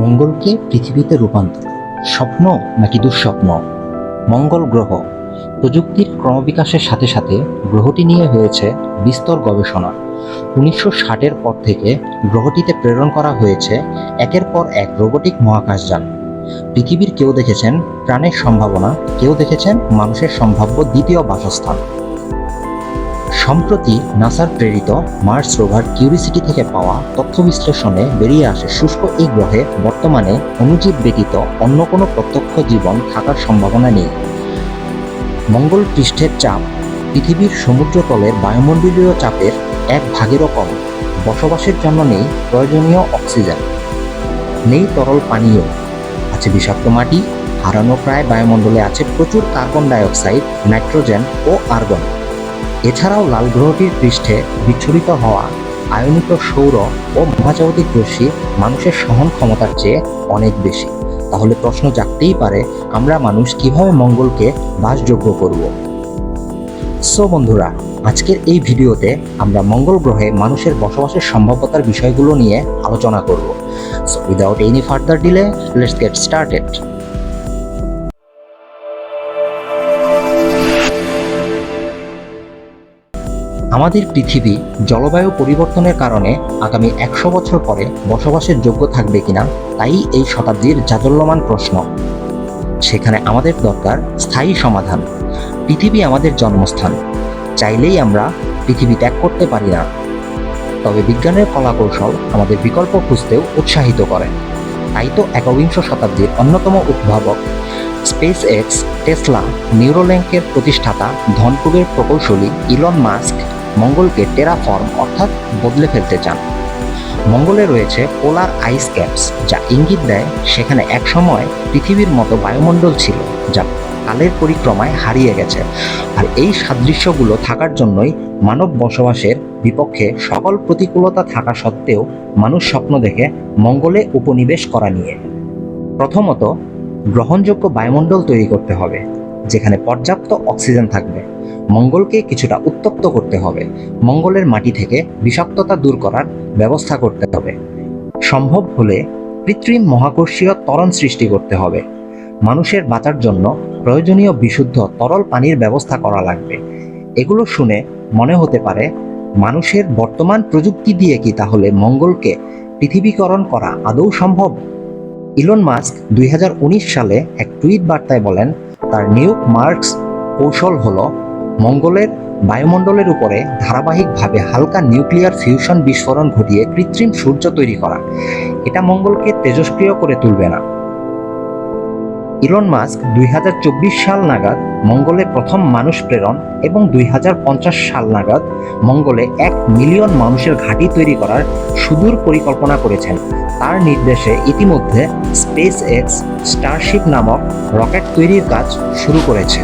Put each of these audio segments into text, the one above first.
মঙ্গলকে পৃথিবীতে রূপান্তর? স্বপ্ন নাকি দুঃস্বপ্ন? মঙ্গল গ্রহ। প্রযুক্তির ক্রমবিকাশের সাথে সাথে গ্রহটি নিয়ে হয়েছে বিস্তর গবেষণা। উনিশশো ষাটের পর থেকে গ্রহটিতে প্রেরণ করা হয়েছে একের পর এক রোবোটিক মহাকাশযান পৃথিবীর কেউ দেখেছেন প্রাণের সম্ভাবনা, কেউ দেখেছেন মানুষের সম্ভাব্য দ্বিতীয় বাসস্থান। সম্প্রতি নাসার প্রেরিত মার্স রোভার কিউরিসিটি থেকে পাওয়া তথ্য বিশ্লেষণে বেরিয়ে আসে শুষ্ক এই গ্রহে বর্তমানে অনুজীব ব্যতীত অন্য কোনো প্রত্যক্ষ জীবন থাকার সম্ভাবনা নেই। মঙ্গল পৃষ্ঠের চাপ পৃথিবীর সমুদ্রতলের বায়ুমণ্ডলীয় চাপের এক ভাগেরও কম। বসবাসের জন্য নেই প্রয়োজনীয় অক্সিজেন। নেই তরল পানীয়। আছে বিষাক্ত মাটি, হারানো প্রায় বায়ুমণ্ডলে আছে প্রচুর কার্বন ডাইঅক্সাইড, নাইট্রোজেন ও আর্গন। এছাড়াও লাল গ্রহটির পৃষ্ঠে বিচ্ছুরিত হওয়া আয়নিত সৌর ও মহাজাগতিক রশ্মি মানুষের সহন ক্ষমতার চেয়ে অনেক বেশি। তাহলে প্রশ্ন জাগতেই পারে, আমরা মানুষ কীভাবে মঙ্গলকে বাসযোগ্য করব? সো বন্ধুরা, আজকের এই ভিডিওতে আমরা মঙ্গল গ্রহে মানুষের বসবাসের সম্ভাব্যতার বিষয়গুলো নিয়ে আলোচনা করব। So without any further delay let's get started আমাদের পৃথিবী জলবায়ু পরিবর্তনের কারণে আগামী একশো বছর পরে বসবাসের যোগ্য থাকবে কিনা, তাই এই শতাব্দীর জাজল্যমান প্রশ্ন। সেখানে আমাদের দরকার স্থায়ী সমাধান। পৃথিবী আমাদের জন্মস্থান। চাইলেই আমরা পৃথিবী ত্যাগ করতে পারি না। তবে বিজ্ঞানের কলাকৌশল আমাদের বিকল্প খুঁজতেও উৎসাহিত করে। তাই তো একবিংশ শতাব্দীর অন্যতম উদ্ভাবক স্পেস এক্স টেসলা, নিউরোল্যাঙ্কের প্রতিষ্ঠাতা, ধনকুবের প্রকৌশলী ইলন মাস্ক মঙ্গলকে টেরাফর্ম অর্থাৎ বদলে ফেলতে চান। মঙ্গলে রয়েছে পোলার আইস ক্যাপস, যা ইঙ্গিত দেয় সেখানে একসময় পৃথিবীর মতো বায়ুমণ্ডল ছিল, যা কালের পরিক্রমায় হারিয়ে গেছে। আর এই সাদৃশ্যগুলো থাকার জন্যই মানব বসবাসের বিপক্ষে সকল প্রতিকূলতা থাকা সত্ত্বেও মানুষ স্বপ্ন দেখে মঙ্গলে উপনিবেশ করা নিয়ে। প্রথমত, গ্রহণযোগ্য বায়ুমণ্ডল তৈরি করতে হবে। যেখানে পর্যাপ্ত অক্সিজেন থাকবে। মঙ্গলকে কিছুটা উত্তপ্ত করতে হবে। মঙ্গলের মাটি থেকে বিষাক্ততা দূর করার ব্যবস্থা করতে হবে। সম্ভব হলে কৃত্রিম মহাকর্ষীয় ত্বরণ সৃষ্টি করতে হবে। মানুষের বাঁচার জন্য প্রয়োজনীয় বিশুদ্ধ তরল পানির ব্যবস্থা করা লাগবে। এগুলো শুনে মনে হতে পারে, মানুষের বর্তমান প্রযুক্তি দিয়ে কি তাহলে মঙ্গলকে পৃথিবীকরণ করা আদৌ সম্ভব? ইলন মাস্ক দুই হাজার উনিশ সালে এক টুইট বার্তায় বলেন তার নিউ মার্কস কৌশল হল মঙ্গলের বায়ুমণ্ডলের উপরে ধারাবাহিকভাবে হালকা নিউক্লিয়ার ফিউশন বিস্ফোরণ ঘটিয়ে কৃত্রিম সূর্য তৈরি করা। এটা মঙ্গলকে তেজস্ক্রিয় করে তুলবে না। ইলন মাস্ক দুই হাজার চব্বিশ সাল নাগাদ মঙ্গলে প্রথম মানুষ প্রেরণ এবং দুই হাজার পঞ্চাশ সাল নাগাদ মঙ্গলে এক মিলিয়ন মানুষের ঘাঁটি তৈরি করার সুদূর পরিকল্পনা করেছেন। তার নির্দেশে ইতিমধ্যে স্পেস এক্স স্টারশিপ নামক রকেট তৈরির কাজ শুরু করেছে।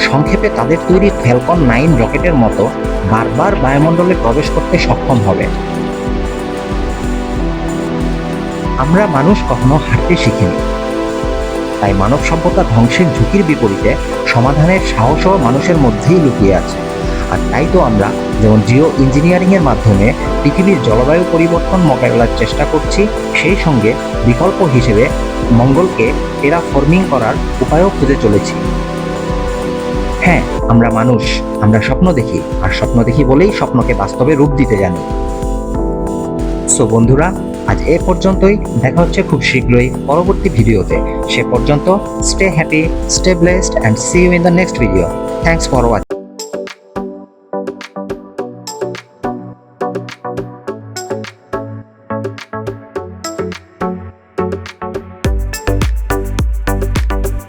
সংক্ষেপে তাদের তৈরি ফ্যালকন নাইন রকেটের মতো বারবার বায়ুমণ্ডলে প্রবেশ করতে সক্ষম হবে। আমরা মানুষ কখনো হাঁটতে শিখিনি। তাই মানব সভ্যতা ধ্বংসের ঝুঁকির বিপরীতে সমাধানের সাহসও মানুষের মধ্যেই লুকিয়ে আছে। আর তাই তো আমরা যেমন জিও ইঞ্জিনিয়ারিং এর মাধ্যমে পৃথিবীর জলবায়ু পরিবর্তন মোকাবেলার চেষ্টা করছি, সেই সঙ্গে বিকল্প হিসেবে মঙ্গলকে টেরাফর্মিং করার উপায়ও খুঁজে চলেছি। হ্যাঁ আমরা মানুষ, আমরা স্বপ্ন দেখি, আর স্বপ্ন দেখি বলেই স্বপ্নকে বাস্তবে রূপ দিতে জানি। সো বন্ধুরা, আজ এ পর্যন্তই, দেখা হচ্ছে খুব শীঘ্রই পরবর্তী ভিডিওতে। সে পর্যন্ত stay happy stay blessed and see you in the next video thanks for watching